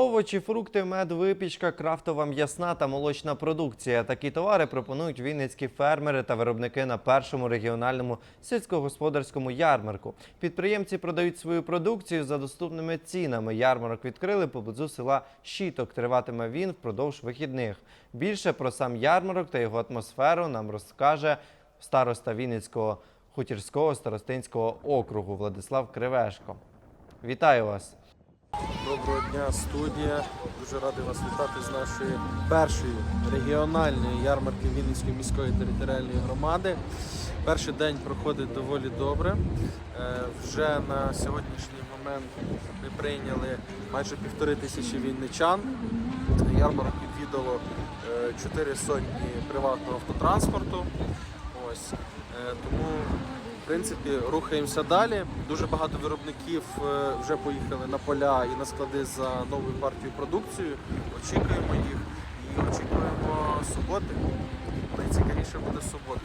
Овочі, фрукти, мед, випічка, крафтова м'ясна та молочна продукція. Такі товари пропонують вінницькі фермери та виробники на першому регіональному сільськогосподарському ярмарку. Підприємці продають свою продукцію за доступними цінами. Ярмарок відкрили поблизу села Щіток. Триватиме він впродовж вихідних. Більше про сам ярмарок та його атмосферу нам розкаже староста Вінницького хутірського старостинського округу Владислав Кривешко. Вітаю вас! Доброго дня, студія. Дуже радий вас вітати з нашої першої регіональної ярмарки Вінницької міської територіальної громади. Перший день проходить доволі добре. Е, Вже на сьогоднішній момент ми прийняли майже півтори тисячі вінничан. Ярмарок відвідало е, чотири сотні приватного автотранспорту. Ось. Е, Тому в принципі, рухаємося далі. Дуже багато виробників е, вже поїхали на поля і на склади за новою партією продукцію. Очікуємо їх і очікуємо суботи. Найцікавіше буде субота.